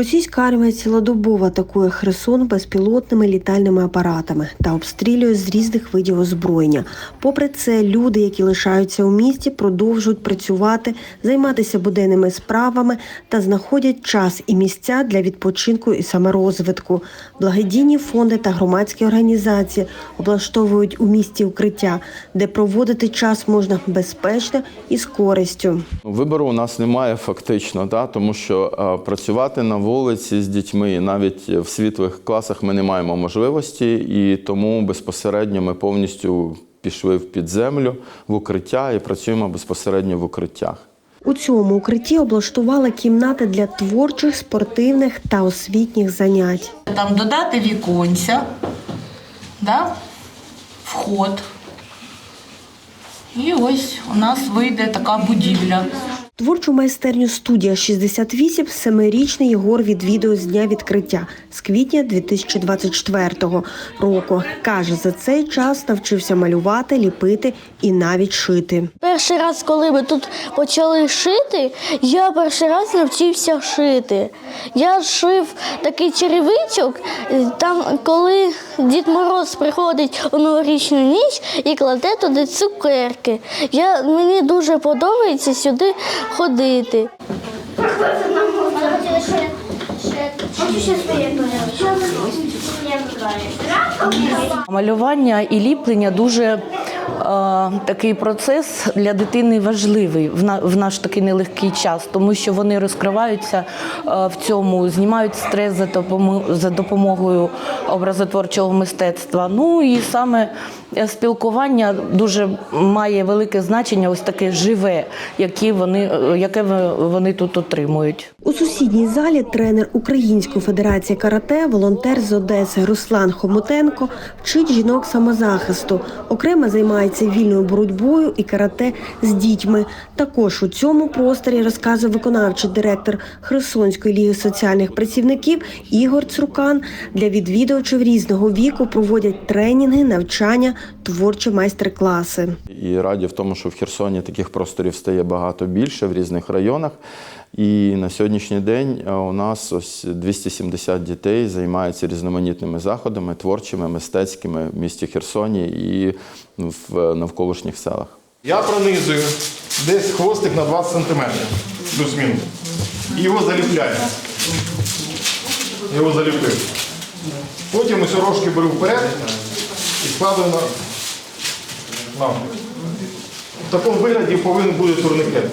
Російська армія цілодобово атакує Херсон безпілотними літальними апаратами та обстрілює з різних видів озброєння. Попри це, люди, які лишаються у місті, продовжують працювати, займатися буденними справами та знаходять час і місця для відпочинку і саморозвитку. Благодійні фонди та громадські організації облаштовують у місті укриття, де проводити час можна безпечно і з користю. Вибору у нас немає фактично, да, тому що е, працювати на вулиці з дітьми навіть в світлих класах ми не маємо можливості, і тому безпосередньо ми повністю пішли в підземлю в укриття і працюємо безпосередньо в укриттях. У цьому укритті облаштували кімнати для творчих, спортивних та освітніх занять. Там додати віконця, да? вход. І ось у нас вийде така будівля. Творчу майстерню студія 68 семирічний Єгор відвідує з дня відкриття з квітня 2024 року. Каже, за цей час навчився малювати, ліпити і навіть шити. Перший раз, коли ми тут почали шити, я перший раз навчився шити. Я шив такий черевичок, там, коли Дід Мороз приходить у новорічну ніч і кладе туди цукерки. Я, мені дуже подобається сюди ходити. Малювання і ліплення дуже е, такий процес для дитини важливий в, на, в наш такий нелегкий час, тому що вони розкриваються е, в цьому, знімають стрес за, допомо- за допомогою образотворчого мистецтва. Ну і саме спілкування дуже має велике значення, ось таке живе, яке вони, яке вони тут отримують. У сусідній залі тренер Української федерації карате, волонтер з Одеси Руслан Хомутенко вчить жінок самозахисту. Окремо займається вільною боротьбою і карате з дітьми. Також у цьому просторі розказує виконавчий директор Херсонської ліги соціальних працівників Ігор Црукан. Для відвідувачів різного віку проводять тренінги, навчання, творчі майстер-класи. І раді в тому, що в Херсоні таких просторів стає багато більше в різних районах. І на сьогоднішній день е, у нас ось 270 дітей займаються різноманітними заходами, творчими, мистецькими в місті Херсоні і в навколишніх селах. Я пронизую десь хвостик на 20 см, плюс-мінус. І його заліпляю. Його заліпив. Потім ось рожки беру вперед і складено. на. В такому вигляді повинен бути турникет.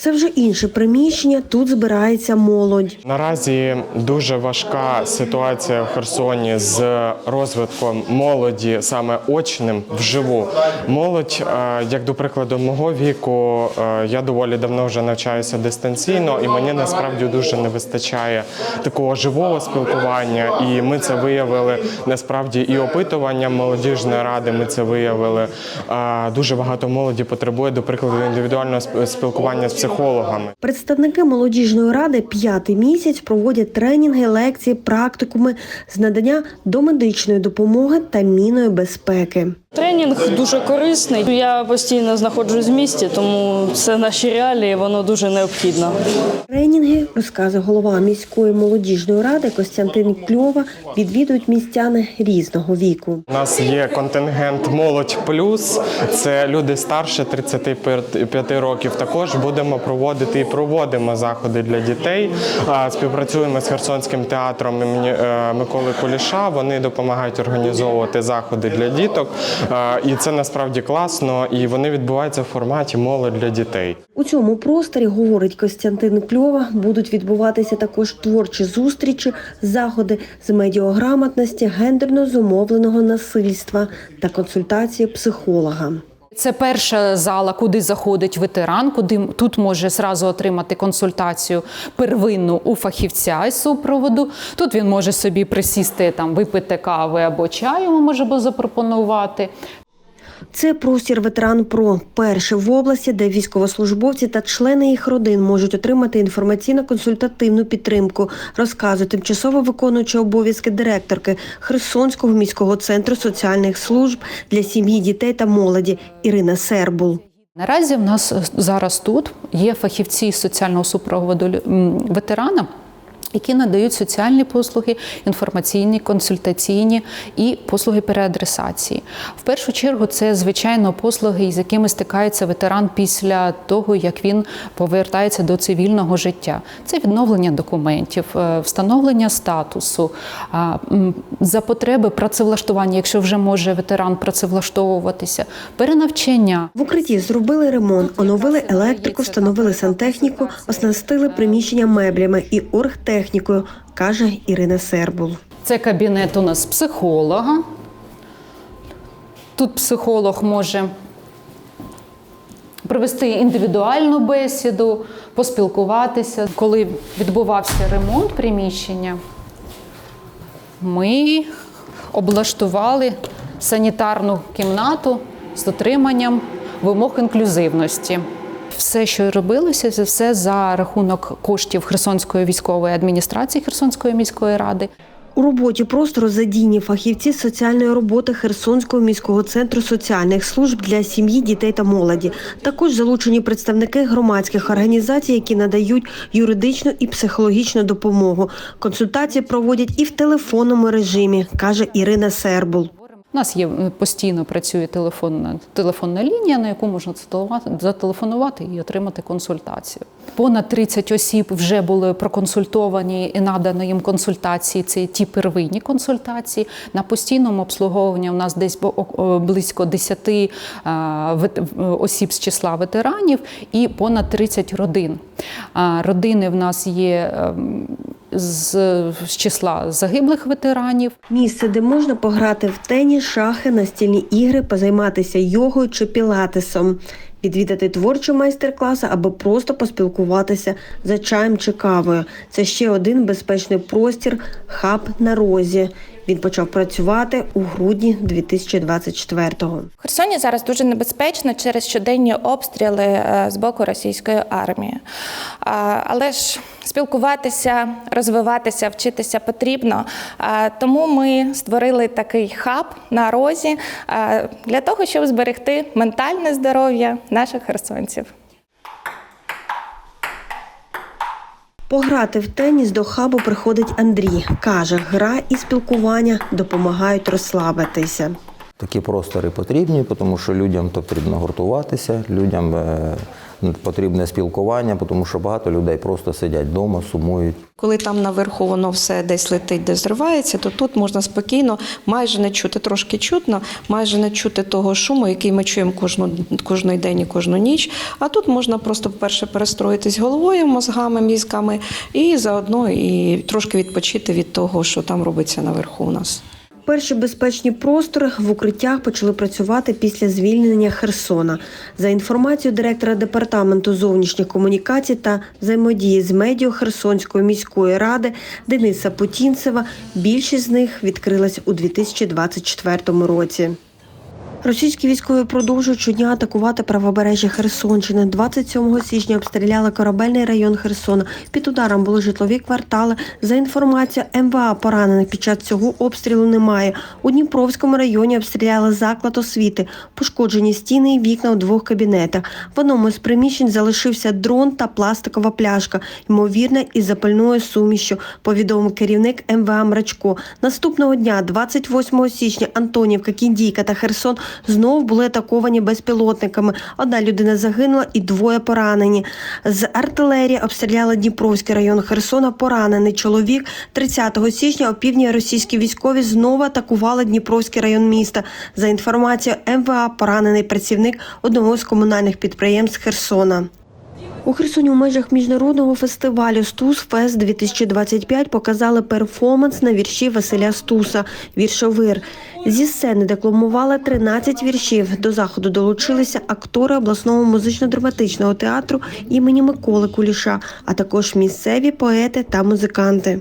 Це вже інше приміщення. Тут збирається молодь. Наразі дуже важка ситуація в Херсоні з розвитком молоді, саме очним вживу. Молодь, е, як до прикладу, мого віку, е, я доволі давно вже навчаюся дистанційно, і мені насправді дуже не вистачає такого живого спілкування. І ми це виявили насправді і опитуванням молодіжної ради. Ми це виявили. Е, Дуже багато молоді потребує, до прикладу, індивідуального спілкування з психологами. Представники молодіжної ради п'ятий місяць проводять тренінги, лекції, практикуми з надання домедичної допомоги та міної безпеки. Тренінг дуже корисний. Я постійно знаходжусь в місті, тому це наші реалії, воно дуже необхідно. Тренінги, розказує голова міської молодіжної ради Костянтин Кльова, відвідують містяни різного віку. У нас є контингент Молодь Плюс. Це люди старше 35 років. Також будемо проводити і проводимо заходи для дітей. Співпрацюємо з Херсонським театром імені е, Миколи Куліша. Вони допомагають організовувати заходи для діток. І це насправді класно. І вони відбуваються в форматі молодь для дітей. У цьому просторі, говорить Костянтин Кльова, будуть відбуватися також творчі зустрічі, заходи з медіаграмотності, гендерно зумовленого насильства та консультації психолога. Це перша зала, куди заходить ветеран, куди тут може зразу отримати консультацію первинну у фахівця із супроводу. Тут він може собі присісти там, випити кави або чаю, може запропонувати. Це простір ветеран ПРО, перший в області, де військовослужбовці та члени їх родин можуть отримати інформаційно-консультативну підтримку, розказує тимчасово виконуюча обов'язки директорки Херсонського міського центру соціальних служб для сім'ї, дітей та молоді Ірина Сербул. Наразі в нас зараз тут є фахівці соціального супроводу ветерана. Які надають соціальні послуги, інформаційні, консультаційні і послуги переадресації. В першу чергу це звичайно послуги, з якими стикається ветеран після того, як він повертається до цивільного життя. Це відновлення документів, е, встановлення статусу, за потреби працевлаштування, якщо вже може ветеран працевлаштовуватися, перенавчання. В укритті зробили ремонт, оновили електрику, встановили сантехніку, оснастили приміщення меблями і оргтехнікою, каже Ірина Сербул. Це кабінет у нас психолога. Тут психолог може провести індивідуальну бесіду, поспілкуватися. Коли відбувався ремонт приміщення, ми облаштували санітарну кімнату з дотриманням вимог інклюзивності. Все, що робилося, це все за рахунок коштів Херсонської військової адміністрації Херсонської міської ради. У роботі простору задійні фахівці соціальної роботи Херсонського міського центру соціальних служб для сім'ї, дітей та молоді. Також залучені представники громадських організацій, які надають юридичну і психологічну допомогу. Консультації проводять і в телефонному режимі, каже Ірина Сербул. У нас є е, постійно працює телефонна телефонна лінія, на яку можна зателефонувати- і отримати консультацію. Понад 30 осіб вже були проконсультовані і надано їм консультації. Це ті первинні консультації. На постійному обслуговуванні у нас десь близько 10 а, вет- в- осіб з числа ветеранів і понад 30 родин. Родини в нас є ем, з, з числа загиблих ветеранів. Місце, де можна пограти в теніс, шахи, настільні ігри, позайматися йогою чи пілатесом, відвідати творчі майстер-класи або просто поспілкуватися за чаєм чи кавою. Це ще один безпечний простір хаб на розі. Він почав працювати у грудні 2024-го. В Херсоні зараз дуже небезпечно через щоденні обстріли е, з боку російської армії. Але ж спілкуватися, розвиватися, вчитися потрібно. Тому ми створили такий хаб на розі для того, щоб зберегти ментальне здоров'я наших херсонців. Пограти в теніс до хабу приходить Андрій. Каже, гра і спілкування допомагають розслабитися. Такі простори потрібні, тому що людям потрібно гуртуватися, людям е, потрібне спілкування, тому що багато людей просто сидять вдома, сумують. Коли там наверху воно все десь летить, де зривається, то тут можна спокійно, майже не чути, трошки чутно, майже не чути того шуму, який ми чуємо кожну, кожний день і кожну ніч. А тут можна просто, по-перше, перестроїтись головою, мозгами, мізками, і заодно і трошки відпочити від того, що там робиться наверху у нас. Перші безпечні простори в укриттях почали працювати після звільнення Херсона. За інформацією директора департаменту зовнішніх комунікацій та взаємодії з медіа Херсонської міської ради Дениса Путінцева, більшість з них відкрилась у 2024 році. Російські військові продовжують щодня атакувати правобережжя Херсонщини. 27 січня обстріляли корабельний район Херсона. Під ударом були житлові квартали. За інформацією МВА, поранених під час цього обстрілу немає. У Дніпровському районі обстріляли заклад освіти, пошкоджені стіни і вікна у двох кабінетах. В одному з приміщень залишився дрон та пластикова пляшка, ймовірно, із запальною сумішю, повідомив керівник МВА Мрачко. Наступного дня, 28 січня, Антонівка, Кіндійка та Херсон знову були атаковані безпілотниками. Одна людина загинула і двоє поранені. З артилерії обстріляли Дніпровський район Херсона. Поранений чоловік 30 січня опівдні російські військові знову атакували Дніпровський район міста. За інформацією МВА, поранений працівник одного з комунальних підприємств Херсона. У Херсоні у межах міжнародного фестивалю Стус Фест 2025 показали перформанс на вірші Василя Стуса Віршовир. Зі сцени декламували 13 віршів. До заходу долучилися актори обласного музично-драматичного театру імені Миколи Куліша, а також місцеві поети та музиканти.